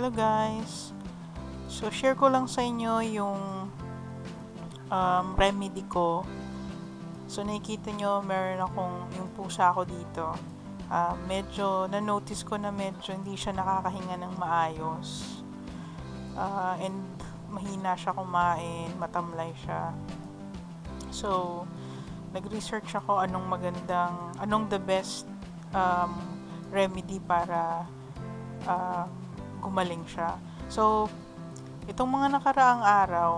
Hello guys! So, share ko lang sa inyo yung um, remedy ko. So, nakikita nyo, meron akong yung pusa ko dito. Uh, medyo, na-notice ko na medyo hindi siya nakakahinga ng maayos. Uh, and mahina siya kumain, matamlay siya. So, nag-research ako anong magandang, anong the best um, remedy para uh, gumaling siya. So, itong mga nakaraang araw,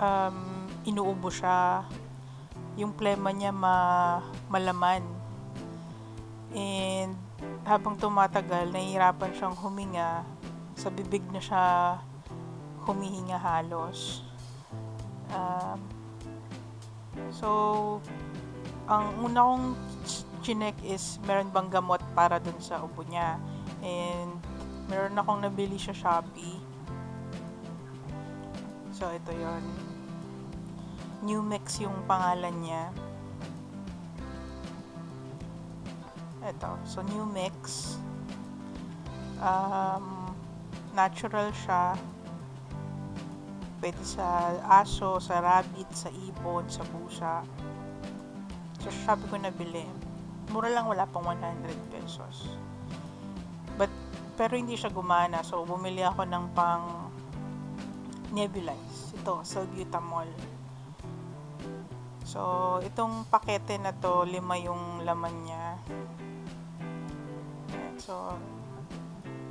um, inuubo siya, yung plema niya ma malaman. And habang tumatagal, nahihirapan siyang huminga, sa bibig na siya humihinga halos. Um, so, ang una kong chinek is meron bang gamot para dun sa ubo niya. And meron akong nabili sa Shopee. So, ito yon New Mix yung pangalan niya. Ito. So, New Mix. Um, natural siya. Pwede sa aso, sa rabbit, sa ibon, sa pusa. So, sabi ko nabili. Mura lang, wala pang 100 pesos. Pero hindi siya gumana. So, bumili ako ng pang nebulize. Ito, salbutamol. So, itong pakete na to, lima yung laman niya. So,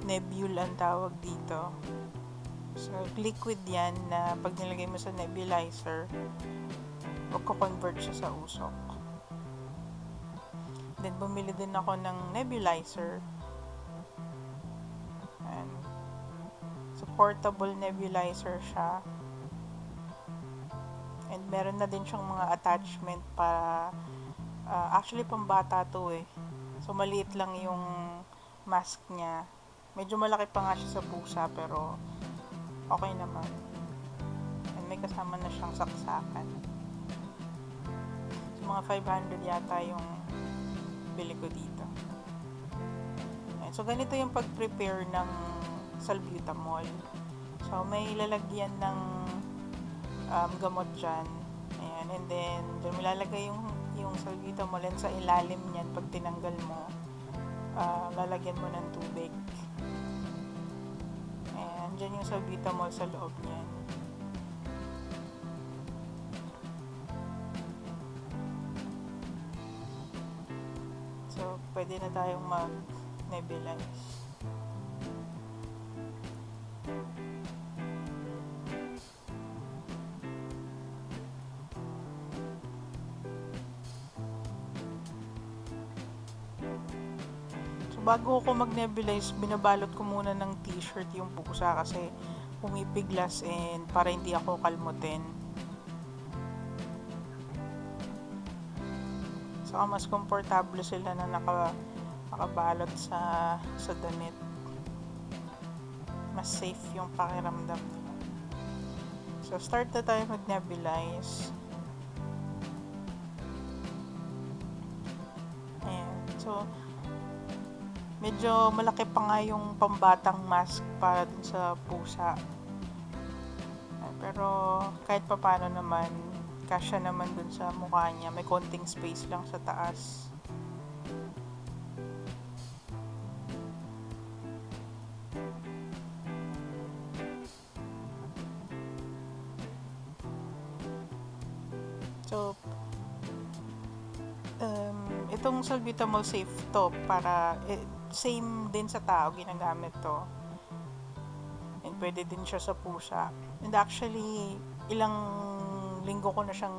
nebule ang tawag dito. So, liquid yan na pag nilagay mo sa nebulizer, magko-convert siya sa usok. Then, bumili din ako ng nebulizer. So, portable nebulizer siya. And, meron na din siyang mga attachment para, uh, actually, pambata to eh. So, maliit lang yung mask niya. Medyo malaki pa nga siya sa pusa, pero okay naman. And may kasama na siyang saksakan. So, mga 500 yata yung bili ko dito. Ayan. So, ganito yung pag-prepare ng salbutamol. So, may lalagyan ng um, gamot dyan. Ayan. And then, dyan mo lalagay yung, yung salbutamol and sa ilalim niyan, pag tinanggal mo, uh, lalagyan mo ng tubig. Ayan. Dyan yung salbutamol sa loob niyan. So, pwede na tayong mag-nebulize. So, bago ako mag-nebulize, binabalot ko muna ng t-shirt yung pusa kasi pumipiglas and para hindi ako kalmutin. Saka mas komportable sila na naka, nakabalot sa, sa damit. Mas safe yung pakiramdam nila. So, start na tayo mag-nebulize. Ayan. So, medyo malaki pa nga yung pambatang mask para dun sa pusa. Pero, kahit pa paano naman, kasya naman dun sa mukha niya. May konting space lang sa taas. So, um, itong salbutamol safe to para eh, same din sa tao ginagamit to. And pwede din siya sa pusa. And actually, ilang linggo ko na siyang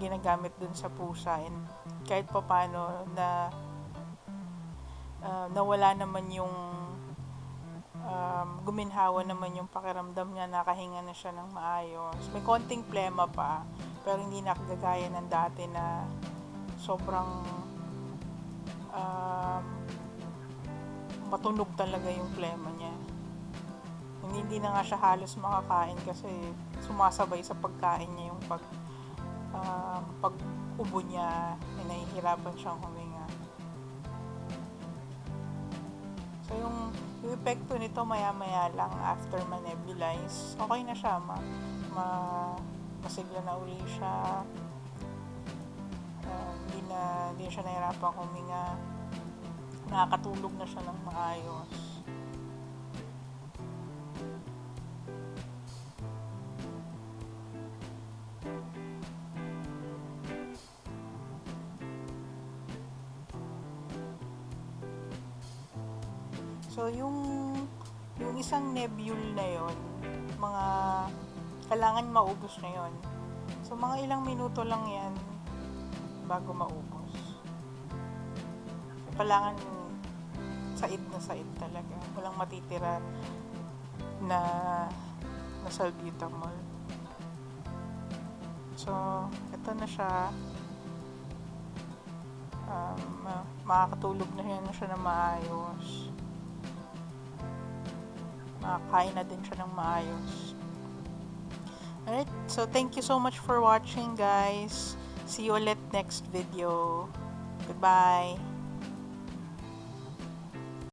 ginagamit dun sa pusa and kahit pa paano na uh, nawala naman yung um, guminhawa naman yung pakiramdam niya nakahinga na siya ng maayos may konting plema pa pero hindi nakagagaya ng dati na sobrang um, matunog talaga yung plema niya hindi, na nga siya halos makakain kasi sumasabay sa pagkain niya yung pag uh, pag ubo niya ay nahihirapan siyang huminga so yung, yung epekto nito maya-maya lang after ma-nebulize. Okay na siya, ma, ma masigla na uli siya. Uh, hindi na, hindi siya nahirapan huminga. Nakakatulog na siya ng maayos. So, yung, yung isang nebule na yon mga, kailangan maubos na yon So, mga ilang minuto lang yan bago maubos. Kailangan said na said talaga. Walang matitira na na salbutamol. So, ito na siya. Um, ma- makakatulog na yan na siya na maayos makakain na din siya ng maayos. Alright, so thank you so much for watching guys. See you ulit next video. Goodbye.